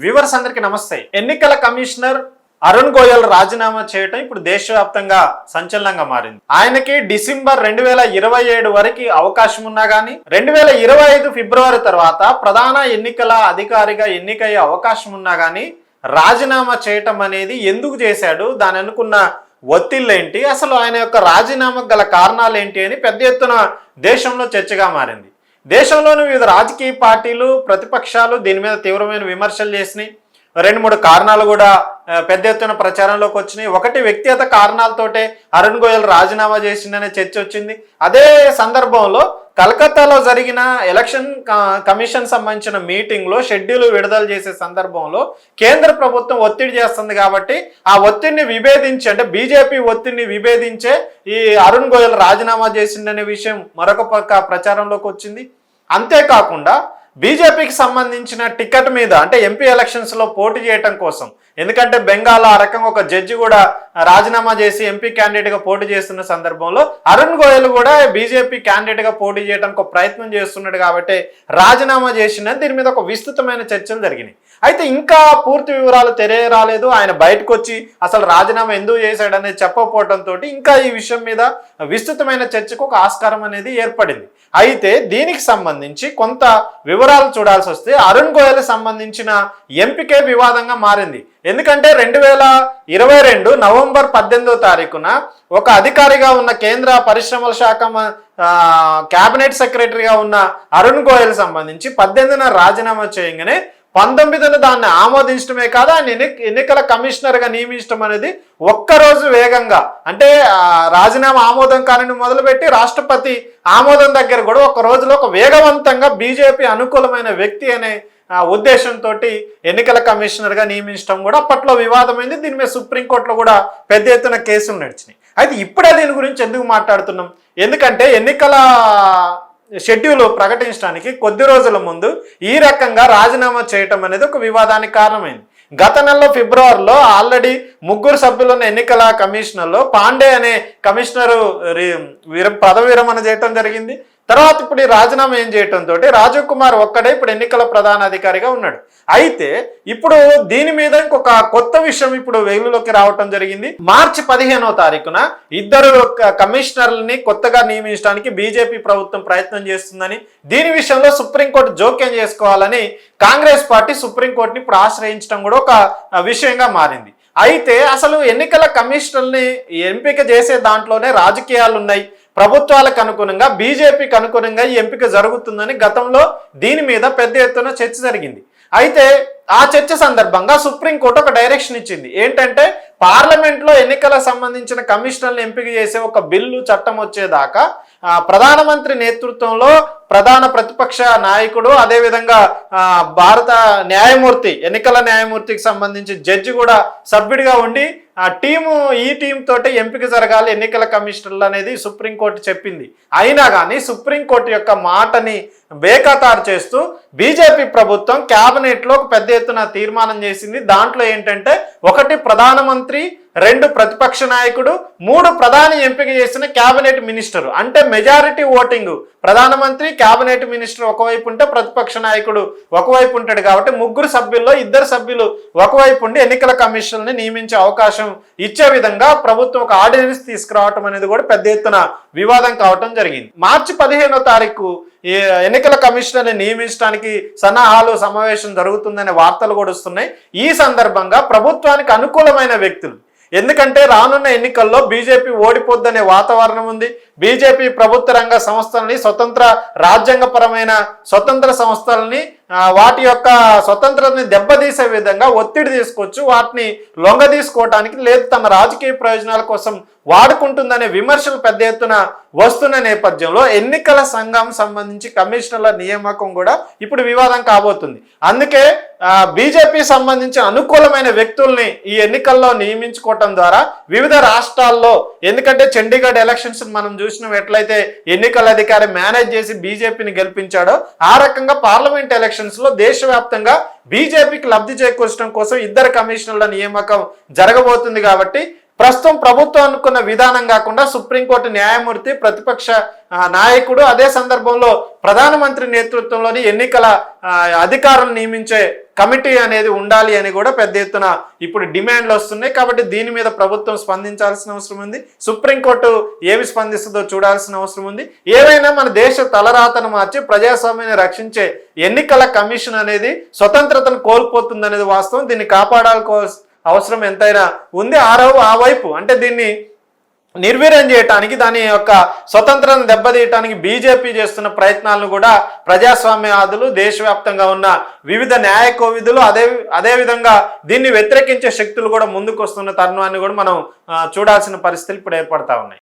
Viewers అందరికి నమస్తే. ఎన్నికల కమిషనర్ అరుణ్ గోయల్ రాజీనామా చేయటం ఇప్పుడు దేశవ్యాప్తంగా సంచలనంగా మారింది. ఆయనకి డిసెంబర్ రెండు వేల ఇరవై ఏడు వరకు అవకాశం ఉన్నా గానీ రెండు వేల ఇరవై ఐదు ఫిబ్రవరి తర్వాత ప్రధాన ఎన్నికల అధికారిగా ఎన్నికయ్యే అవకాశం ఉన్నా గానీ రాజీనామా చేయటం అనేది ఎందుకు చేశాడు దాని అనుకున్న ఒత్తిళ్ళేంటి అసలు ఆయన యొక్క రాజీనామాకు గల కారణాలు ఏంటి అని పెద్ద ఎత్తున దేశంలో చర్చగా మారింది. దేశంలోని వివిధ రాజకీయ పార్టీలు ప్రతిపక్షాలు దీని మీద తీవ్రమైన విమర్శలు చేసినాయి. రెండు మూడు కారణాలు కూడా పెద్ద ఎత్తున ప్రచారంలోకి వచ్చినాయి. ఒకటి వ్యక్తిగత కారణాలతోటే అరుణ్ గోయల్ రాజీనామా చేసిందనే చర్చ వచ్చింది. అదే సందర్భంలో కలకత్తాలో జరిగిన ఎలక్షన్ క- కమిషన్ సంబంధించిన మీటింగ్లో షెడ్యూల్ విడుదల చేసే సందర్భంలో కేంద్ర ప్రభుత్వం ఒత్తిడి చేస్తుంది కాబట్టి ఆ ఒత్తిడిని విభేదించి అంటే బీజేపీ ఒత్తిడిని విభేదించే ఈ అరుణ్ గోయల్ రాజీనామా చేసిందనే విషయం మరొక పక్క ప్రచారంలోకి వచ్చింది. అంతేకాకుండా బీజేపీకి సంబంధించిన టికెట్ మీద అంటే ఎంపీ ఎలక్షన్స్లో పోటీ చేయటం కోసం. ఎందుకంటే బెంగాల్ ఆ రకంగా ఒక జడ్జి కూడా రాజీనామా చేసి ఎంపీ క్యాండిడేట్గా పోటీ చేస్తున్న సందర్భంలో అరుణ్ గోయల్ కూడా బీజేపీ క్యాండిడేట్గా పోటీ చేయడానికి ఒక ప్రయత్నం చేస్తున్నాడు కాబట్టి రాజీనామా చేసిన దీని మీద ఒక విస్తృతమైన చర్చలు జరిగినాయి. అయితే ఇంకా పూర్తి వివరాలు తెలియరాలేదు ఆయన బయటకు వచ్చి అసలు రాజీనామా ఎందుకు చేశాడు అనేది చెప్పకపోవడంతో ఇంకా ఈ విషయం మీద విస్తృతమైన చర్చకు ఒక ఆస్కారం అనేది ఏర్పడింది. అయితే దీనికి సంబంధించి కొంత వివరాలు చూడాల్సి వస్తే అరుణ్ గోయల్ సంబంధించిన ఎంపికే వివాదంగా మారింది. ఎందుకంటే రెండు వేల ఇరవై రెండు నవంబర్ పద్దెనిమిదో తారీఖున ఒక అధికారిగా ఉన్న కేంద్ర పరిశ్రమల శాఖ క్యాబినెట్ సెక్రటరీగా ఉన్న అరుణ్ గోయల్ సంబంధించి పద్దెనిమిదిన రాజీనామా చేయగానే పంతొమ్మిదిన దాన్ని ఆమోదించడమే కాదు ఆయన ఎన్ని ఎన్నికల కమిషనర్గా నియమించడం అనేది ఒక్కరోజు వేగంగా అంటే రాజీనామా ఆమోదం కాని మొదలుపెట్టి రాష్ట్రపతి ఆమోదం దగ్గర కూడా ఒక రోజులో ఒక వేగవంతంగా బీజేపీ అనుకూలమైన వ్యక్తి అనే ఉద్దేశంతో ఎన్నికల కమిషనర్గా నియమించడం కూడా అప్పట్లో వివాదమైంది. దీని మీద సుప్రీంకోర్టులో కూడా పెద్ద ఎత్తున కేసులు నడిచినాయి. అయితే ఇప్పుడే దీని గురించి ఎందుకు మాట్లాడుతున్నాం? ఎందుకంటే ఎన్నికల షెడ్యూల్ ప్రకటించడానికి కొద్ది రోజుల ముందు ఈ రకంగా రాజీనామా చేయటం అనేది ఒక వివాదానికి కారణమైంది. గత నెలలో ఫిబ్రవరిలో ఆల్రెడీ ముగ్గురు సభ్యులున్న ఎన్నికల కమిషనర్లో పాండే అనే కమిషనరు విర పదవి విరమణ చేయటం జరిగింది. తర్వాత ఇప్పుడు ఈ రాజీనామా ఏం చేయటంతో రాజీవ్ కుమార్ ఒక్కడే ఇప్పుడు ఎన్నికల ప్రధాన అధికారిగా ఉన్నాడు. అయితే ఇప్పుడు దీని మీద ఇంకొక కొత్త విషయం ఇప్పుడు వెలుగులోకి రావటం జరిగింది. మార్చి పదిహేనవ తారీఖున ఇద్దరు కమిషనర్లని కొత్తగా నియమించడానికి బీజేపీ ప్రభుత్వం ప్రయత్నం చేస్తుందని దీని విషయంలో సుప్రీంకోర్టు జోక్యం చేసుకోవాలని కాంగ్రెస్ పార్టీ సుప్రీంకోర్టుని ఇప్పుడు ఆశ్రయించడం కూడా ఒక విషయంగా మారింది. అయితే అసలు ఎన్నికల కమిషనర్ని ఎంపిక చేసే దాంట్లోనే రాజకీయాలు ఉన్నాయి ప్రభుత్వాలకు అనుగుణంగా బీజేపీకి అనుగుణంగా ఈ ఎంపిక జరుగుతుందని గతంలో దీని మీద పెద్ద ఎత్తున చర్చ జరిగింది. అయితే ఆ చర్చ సందర్భంగా సుప్రీంకోర్టు ఒక డైరెక్షన్ ఇచ్చింది. ఏంటంటే పార్లమెంట్లో ఎన్నికల సంబంధించిన కమిషనర్లు ఎంపిక చేసే ఒక బిల్లు చట్టం వచ్చేదాకా ప్రధానమంత్రి నేతృత్వంలో ప్రధాన ప్రతిపక్ష నాయకుడు అదేవిధంగా భారత న్యాయమూర్తి ఎన్నికల న్యాయమూర్తికి సంబంధించి జడ్జి కూడా సభ్యుడిగా ఉండి ఆ టీము ఈ టీం తోటే ఎంపిక జరగాలి ఎన్నికల కమిషనర్లు అనేది సుప్రీంకోర్టు చెప్పింది. అయినా కానీ సుప్రీంకోర్టు యొక్క మాటని బేఖతారు చేస్తూ బీజేపీ ప్రభుత్వం క్యాబినెట్లో ఒక పెద్ద ఎత్తున తీర్మానం చేసింది. దాంట్లో ఏంటంటే ఒకటి ప్రధానమంత్రి రెండు ప్రతిపక్ష నాయకుడు మూడు ప్రధాని ఎంపిక చేసిన క్యాబినెట్ మినిస్టర్. అంటే మెజారిటీ ఓటింగ్. ప్రధానమంత్రి క్యాబినెట్ మినిస్టర్ ఒకవైపు ఉంటే ప్రతిపక్ష నాయకుడు ఒకవైపు ఉంటాడు కాబట్టి ముగ్గురు సభ్యుల్లో ఇద్దరు సభ్యులు ఒకవైపు ఉండి ఎన్నికల కమిషన్ని నియమించే అవకాశం ఇచ్చే విధంగా ప్రభుత్వం ఒక ఆర్డినెన్స్ తీసుకురావటం అనేది కూడా పెద్ద ఎత్తున వివాదం కావటం జరిగింది. మార్చి పదిహేనో తారీఖు ఈ ఎన్నికల కమిషనర్ని నియమించడానికి సన్నాహాలు సమావేశం జరుగుతుందనే వార్తలు కూడా వస్తున్నాయి. ఈ సందర్భంగా ప్రభుత్వానికి అనుకూలమైన వ్యక్తులు. ఎందుకంటే రానున్న ఎన్నికల్లో బీజేపీ ఓడిపోద్దనే వాతావరణం ఉంది. బీజేపీ ప్రభుత్వ రంగ సంస్థలని స్వతంత్ర రాజ్యాంగపరమైన స్వతంత్ర సంస్థలని వాటి యొక్క స్వతంత్రతని దెబ్బతీసే విధంగా ఒత్తిడి తీసుకొచ్చు వాటిని లొంగ తీసుకోవటానికి లేదు. తమ రాజకీయ ప్రయోజనాల కోసం వాడుకుంటుందనే విమర్శలు పెద్ద ఎత్తున వస్తున్న నేపథ్యంలో ఎన్నికల సంఘం సంబంధించి కమిషనర్ల నియామకం కూడా ఇప్పుడు వివాదం కాబోతుంది. అందుకే బీజేపీ సంబంధించి అనుకూలమైన వ్యక్తుల్ని ఈ ఎన్నికల్లో నియమించుకోవటం ద్వారా వివిధ రాష్ట్రాల్లో ఎందుకంటే చండీగఢ్ ఎలక్షన్స్ మనం చూసినాం ఎట్లయితే ఎన్నికల అధికారి మేనేజ్ చేసి బీజేపీని గెలిపించాడో ఆ రకంగా పార్లమెంట్ ఎలక్షన్స్లో దేశవ్యాప్తంగా బీజేపీకి లబ్ధి చేకూర్చడం కోసం ఇద్దరు కమిషనర్ల నియామకం జరగబోతుంది కాబట్టి ప్రస్తుతం ప్రభుత్వం అనుకున్న విధానం కాకుండా సుప్రీంకోర్టు న్యాయమూర్తి ప్రతిపక్ష నాయకుడు అదే సందర్భంలో ప్రధానమంత్రి నేతృత్వంలోని ఎన్నికల అధికారులు నియమించే కమిటీ అనేది ఉండాలి అని కూడా పెద్ద ఎత్తున ఇప్పుడు డిమాండ్లు వస్తున్నాయి. కాబట్టి దీని మీద ప్రభుత్వం స్పందించాల్సిన అవసరం ఉంది. సుప్రీంకోర్టు ఏమి స్పందిస్తుందో చూడాల్సిన అవసరం ఉంది. ఏవైనా మన దేశ తలరాతను మార్చి ప్రజాస్వామ్యాన్ని రక్షించే ఎన్నికల కమిషన్ అనేది స్వతంత్రతను కోల్పోతుంది అనేది వాస్తవం. దీన్ని కాపాడాల్కో అవసరం ఎంతైనా ఉంది. ఆరో ఆ వైపు అంటే దీన్ని నిర్వీర్యం చేయటానికి దాని యొక్క స్వతంత్రం దెబ్బతీయటానికి బీజేపీ చేస్తున్న ప్రయత్నాలను కూడా ప్రజాస్వామ్యవాదులు దేశవ్యాప్తంగా ఉన్న వివిధ న్యాయ కోవిధులు అదే అదే విధంగా దీన్ని వ్యతిరేకించే శక్తులు కూడా ముందుకు వస్తున్న తరుణాన్ని కూడా మనం చూడాల్సిన పరిస్థితులు ఇప్పుడు ఏర్పడతా ఉన్నాయి.